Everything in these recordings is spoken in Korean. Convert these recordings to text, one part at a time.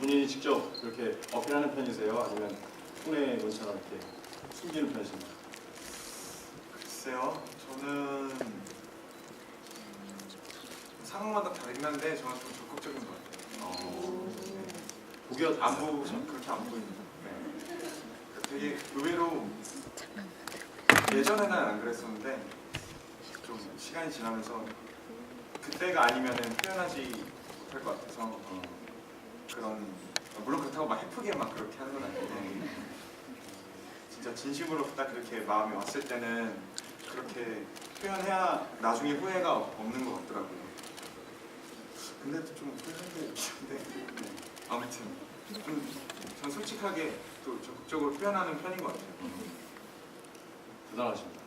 본인이 직접 이렇게 어필하는 편이세요? 아니면 손에 문처럼 이렇게 숨기는 편이신가요? 글쎄요, 저는 음, 상황마다 다르긴 한데 저는 좀 적극적인 것 같아요. 보기 안안 보고 그렇게 안 보이는. 네. 되게 의외로 예전에는 안 그랬었는데 좀 시간이 지나면서 그때가 아니면은 표현하지 못할 것 같아서 어, 그런 물론 그렇다고 막 해프게 막 그렇게 하는 건 아닌데 진짜 진심으로 딱 그렇게 마음이 왔을 때는 그렇게 표현해야 나중에 후회가 없는 것 같더라고요. 근데 또좀 후회하는 게 있는데 네. 아무튼 좀, 전 솔직하게 또 적극적으로 표현하는 편인 것 같아요. 대단하십니다.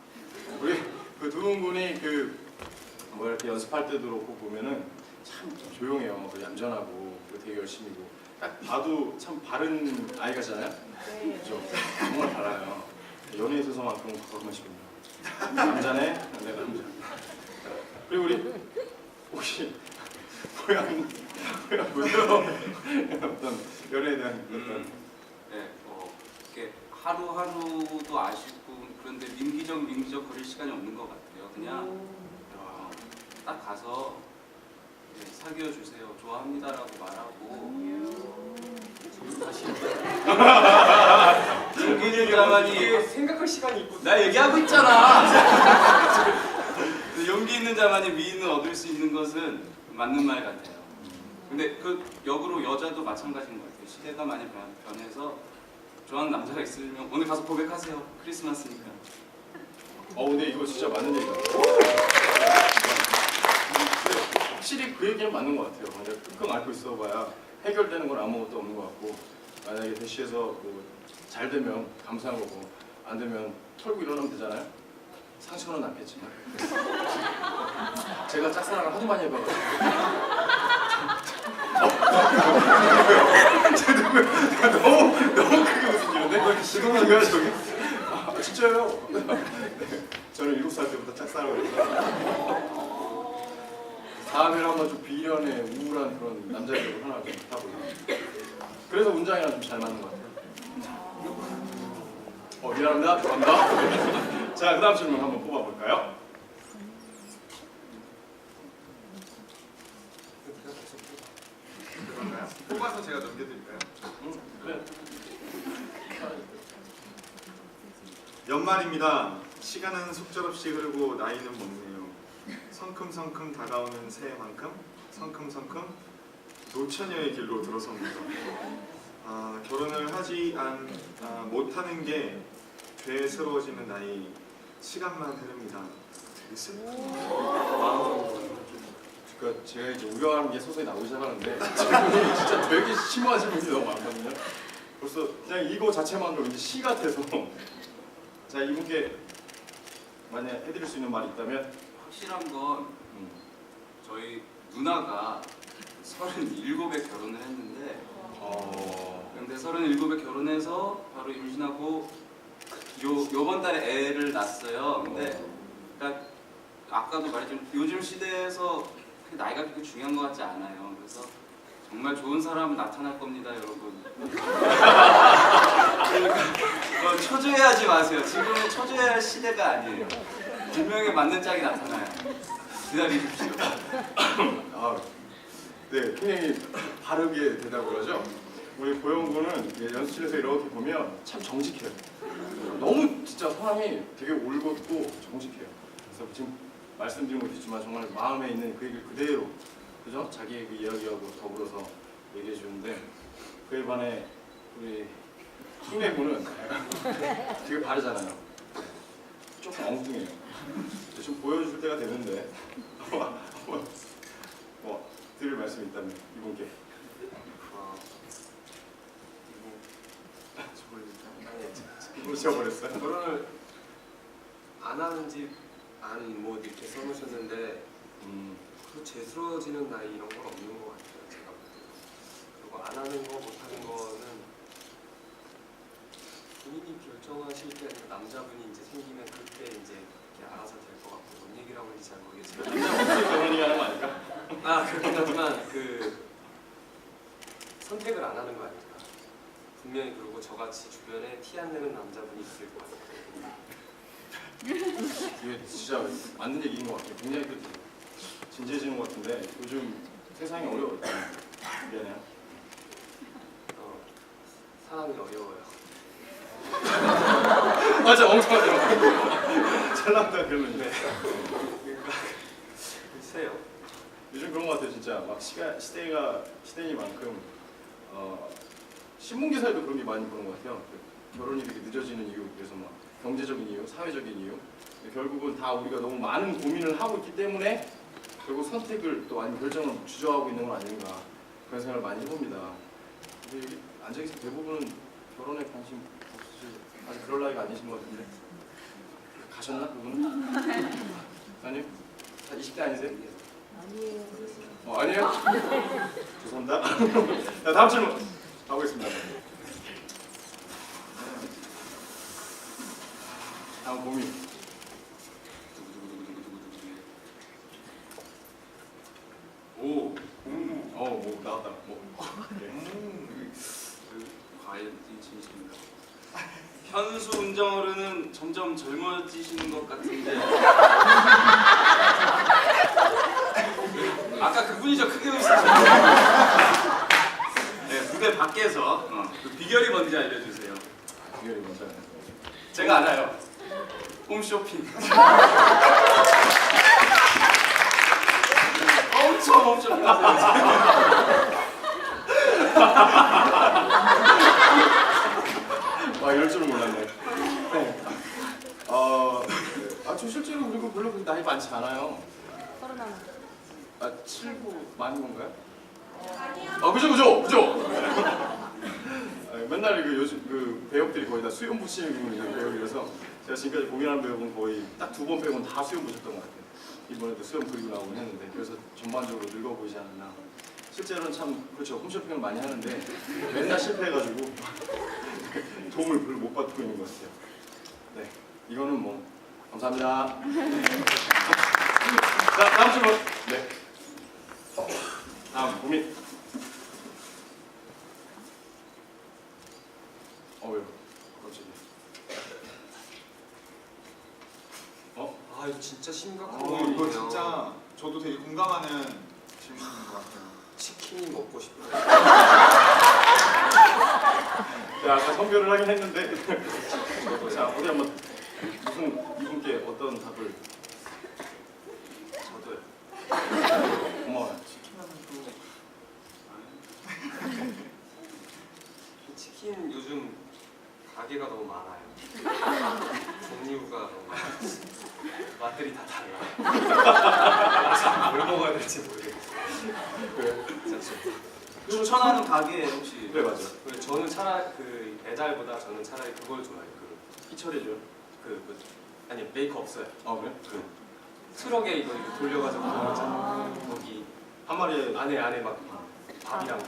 우리 그두 분이 그 뭐 이렇게 연습할 때도 그렇고 보면은 참좀 조용해요. 그 얌전하고 그리고 되게 열심히고 딱 봐도 참 바른 아이 같잖아요. 그렇죠? 정말 달아요. 연애에 있어서만큼 거룩하시군요. 남자네, 네 남자. 그리고 우리 혹시 고향 고향 무슨 어떤 연애에 대한 어떤 음, 네, 어, 이렇게 하루하루도 아쉽고 그런데 민기적 민기적 거릴 시간이 없는 것 같아요. 그냥 어, 딱 가서 네, 사귀어 주세요, 좋아합니다라고 말하고 다시 용기 있는 자만이 생각할 시간이 있고 나 얘기하고 있잖아. 용기 있는 자만이 미인을 얻을 수 있는 것은 맞는 말 같아요. 근데 그 역으로 여자도 마찬가지인 것 같아요. 시대가 많이 변- 변해서 좋아하는 남자가 있으면 오늘 가서 고백하세요. 크리스마스니까. 어 근데 이거 진짜 맞는 얘기다. 근데 확실히 그 얘기는 맞는 것 같아요. 근데 끙끙 앓고 있어봐야 해결되는 건 아무것도 없는 것 같고 만약에 대시해서 뭐 잘 되면 감사한 거고 안 되면 털고 일어나면 되잖아요. 상처는 남겠지만 제가 짝사랑을 하도 많이 해봐가지고 제 너무 너무 크게 웃으시는데 왜 이렇게 시동하냐 저기 아 진짜요? 저는 일곱 살 때부터 짝사랑을 했어요. 다음에는 한번 좀 비련의 우울한 그런 남자애들 하나 좀 타보려고. 그래서 운장이랑 좀 잘 맞는 것 같아요. 어 미안합니다. 죄송합니다. 자 그다음 질문 한번 뽑아볼까요? 그런가요? 뽑아서 제가 넘겨드릴까요? 응. 연말입니다. 시간은 속절없이 흐르고 나이는 먹네요. 성큼성큼 다가오는 새해만큼 성큼성큼 노처녀의 길로 들어섭니다. 아, 결혼을 하지 않, 아, 못하는 게 죄스러워지는 나이 시간만 흐릅니다. 되게 마음 그러니까 제가 이제 우려하는 게 서서히 나오기 시작하는데 질문이 진짜 되게 심오한 질문이 너무 많거든요. 벌써 그냥 이거 자체만으로 이제 시 같아서 자 이분께 만약 해드릴 수 있는 말이 있다면 확실한 건 음, 저희 누나가 37에 결혼을 했는데 어, 근데 37에 결혼해서 바로 임신하고 요 요번 달에 애를 낳았어요. 근데 그러니까 아까도 말했지만 요즘 시대에서 나이가 그렇게 중요한 것 같지 않아요. 그래서 정말 좋은 사람 나타날 겁니다, 여러분. 그러니까 어, 초조해하지 마세요. 지금은 초조해할 시대가 아니에요. 분명히 맞는 짝이 나타나요. 기다리십시오. 아, 네 굉장히 바르게 대답을 하죠. 우리 고영 군은 이제 연습실에서 이렇게 보면 참 정직해요. 너무 진짜 사람이 되게 올곧고 정직해요. 그래서 지금 말씀드린 것도 있지만 정말 마음에 있는 그 얘기를 그대로 그죠? 자기의 그 이야기하고 더불어서 얘기해 주는데 그에 반해 우리 흉내군은 되게 바르잖아요. 조금 엉뚱해요. 좀 보여줄 때가 되는데 뭐 드릴 말씀이 있다면 이분께 아, 저걸 이분 지워버렸어요. 결혼을 안 하는 집안뭐 이렇게 써놓으셨는데 음, 그 죄스러워지는 나이 이런 건 없는 것 같아요 제가 볼 때. 그리고 안 하는 거 못 하는 거는 본인이 결정하실 때 아니라 남자분이 이제 생기면 그때 이제 이렇게 알아서 될 것 같고 뭔 얘기라고 하는지 잘 모르겠지만 남자 없이 결혼이 하는 거 아닐까? 아 그렇긴 하지만 그 선택을 안 하는 거 아닐까. 분명히 그리고 저같이 주변에 티 안 내는 남자분이 있을 것 같아요. 이게 진짜 맞는 얘기인 것 같아요. 굉장히 또 진지해지는 것 같은데 요즘 세상이 어려워요. 미안해요. 어, 사랑이 어려워요. 맞아, 맞아. 잘 나온다 그러는데 글쎄요. 요즘 그런 것 같아요. 진짜 막 시가 시대가 시대니만큼 어, 신문 기사에도 그런 게 많이 보는 것 같아요. 그 결혼이 이렇게 늦어지는 이유, 그래서 막 경제적인 이유, 사회적인 이유. 결국은 다 우리가 너무 많은 고민을 하고 있기 때문에 결국 선택을 또 아니면 결정을 주저하고 있는 건 아닌가 그런 생각을 많이 해봅니다. 근데 앉아 계신 대부분은 결혼에 관심 아직 그럴 나이가 아니신 것 같은데 가셨나 그분은? 아니요? 다 20대 아니세요? 어, 아니에요? 죄송합니다. 자, 다음 질문 가보겠습니다. 다음 고민. 오, 어, 뭐 나왔다. 뭐. 네. 그 과연 진심인가? 현수 운정어른은 점점 젊어지시는 것 같은데. 아까 그분이죠 크게 웃으셨죠? 네 무대 밖에서 어, 그 비결이 뭔지 알려주세요. 이게 뭔지 알아요? 제가 알아요. 홈쇼핑. 엄청 홈쇼핑 하세요. 아 이럴 줄은 몰랐네. 네. 어, 아, 저 실제로 그리고 별로 그렇게 나이 많지 않아요. 아, 7부 많은 건가요? 아, 그죠, 그죠, 그죠. 아, 맨날 그 요즘 그 배역들이 거의 다 수염 부시는 배역이라서 제가 지금까지 공연한 배역은 거의 딱 두번 빼고는 다 수염 부셨던 것 같아요. 이번에도 수염 그리고 나오긴 했는데 그래서 전반적으로 늙어 보이지 않나. 실제로는 참 그렇죠 홈쇼핑을 많이 하는데 맨날 실패해가지고 도움을 별로 못 받고 있는 것 같아요. 네, 이거는 뭐 감사합니다. 자, 다음 질문. 네. 다음 고민. 어 왜요? 갑자기. 어? 아 이거 진짜 심각한 어, 고민이에요. 이거 진짜 저도 되게 공감하는 질문인 것 같아요. 치킨이 먹고 싶어요. 네, 아까 선별을 하긴 했는데 자 어디 한번 무슨 이분께 어떤 답을 저도요. 고마워요. 치킨 요즘 가게가 너무 많아요. 종류가 너무 많아요. 맛들이 다 달라. 뭘 먹어야 될지 모르겠어요. 그래 진짜 추천하는 가게 혹시? 그래 맞아. 그리고 저는 차라리 그 배달보다 저는 차라리 그걸 좋아해요. 그, 희철이죠. 그, 그 아니 메이크 없어요. 아 그래? 그 트럭에 이거 이렇게 돌려가지고 먹잖아. 거기 한 마리에 안에 안에 막 밥이랑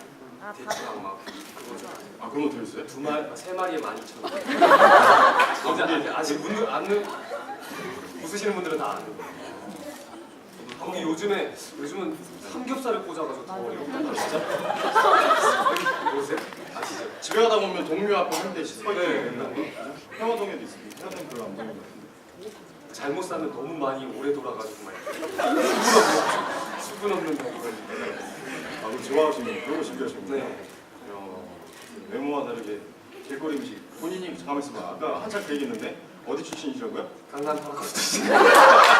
아, 대추랑 막 그거. 아 그런 거 들었어요? 두 마리, 세 마리에 만 이천 원. 아직 아직 아직 문 아는 웃으시는 분들은 다 아는 거예요. 거기 요즘에 요즘은 삼겹살을 꽂아가지고 더 어려워. 진짜? 모르세요? 아시죠? 집에 가다 보면 동묘 앞에 한 대씩 서 네. 있는 거. 평화동에도 있습니다. 평화동 별로 안 보이는 것 같은데. 잘못 사면 너무 많이 오래 돌아가지고 막 이렇게 수분 없는 수분 없는 거아 그거 좋아하시는 그런 거 준비하시는 네. 어, 외모와 다르게 길거리 음식 본인이 가만 있어봐. 아까 한참 그 얘기했는데 어디 출신이시라고요? 강남 파라코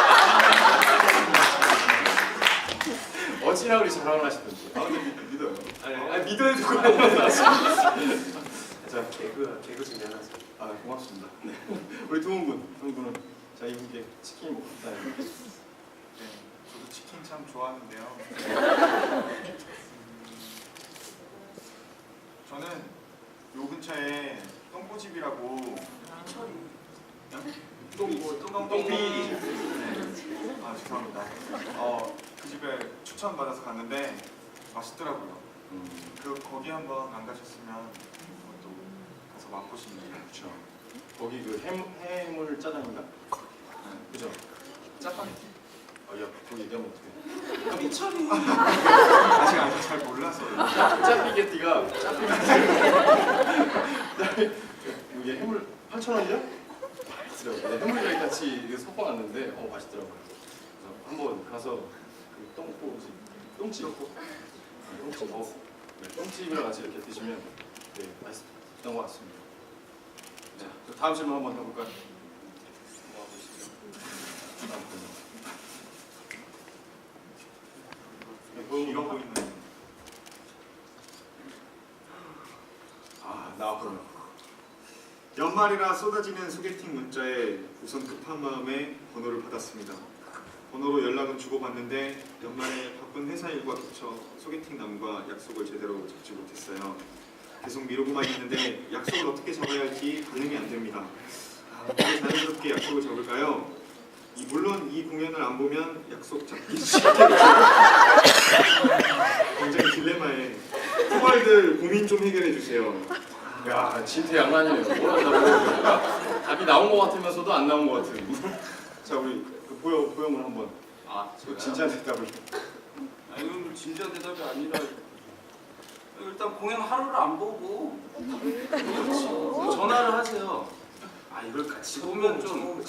어찌나 그리 자랑을 하시던지. 아 근데 믿- 믿어요. 아니, 아니 믿어야 되고. 자, 개그 개그 중에 하나죠. 아 고맙습니다. 네. 우리 두분 두 분은 자 이분께 치킨 먹고 싶다. 네, 저도 치킨 참 좋아하는데요. 음, 저는 요 근처에 똥꼬집이라고 똥뭐 똥 똥비. 네. 아 죄송합니다. 어, 그 집에 추천 받아서 갔는데 맛있더라고요. 음, 그 거기 한번 안 가셨으면 또 가서 맛보시면 그렇죠. 거기 그 햄, 해물 짜장인가? 그죠? 짜파게티. 아, 야, 그거 얘기하면 어떡해. 삐처리. 아직 아직 잘 몰라서 짜피게티가 짜피게티. 이게 해물 8,000원이죠? 맛있더라고요. 네, 해물이랑 같이 섞어놨는데 어 맛있더라고요. 그래서 한번 가서 그 똥꼬지 똥집 네, 똥집 어, 네, 똥집이랑 같이 이렇게 드시면 네 맛있던 것 같습니다. 자, 저 다음 질문 한번 해볼까요? 뭐 보시죠. 다음 질문. 네, 보영 길어 보이는 아 나왔군요. 연말이라 쏟아지는 소개팅 문자에 우선 급한 마음에 번호를 받았습니다. 번호로 연락은 주고받는데 연말에 바쁜 회사 일과 겹쳐 소개팅 남과 약속을 제대로 잡지 못했어요. 계속 미루고만 있는데 약속을 어떻게 잡아야 할지 가늠이 안 됩니다. 아, 어떻게 자연스럽게 약속을 잡을까요? 이, 물론 이 공연을 안 보면 약속 잡기 쉽겠죠. 굉장히 딜레마에 후발들 고민 좀 해결해 주세요. 야, 진퇴양난이네요. 뭘 한다고 답이 나온 것 같으면서도 안 나온 것 같은. 자, 우리 그 보여 보영을 한번 아, 그 제가요? 진지한 대답을. 아, 이건 진지한 대답이 아니라 일단 공연 하루를 안 보고 그렇지. 전화를 하세요. 아 이걸 같이 보면 좀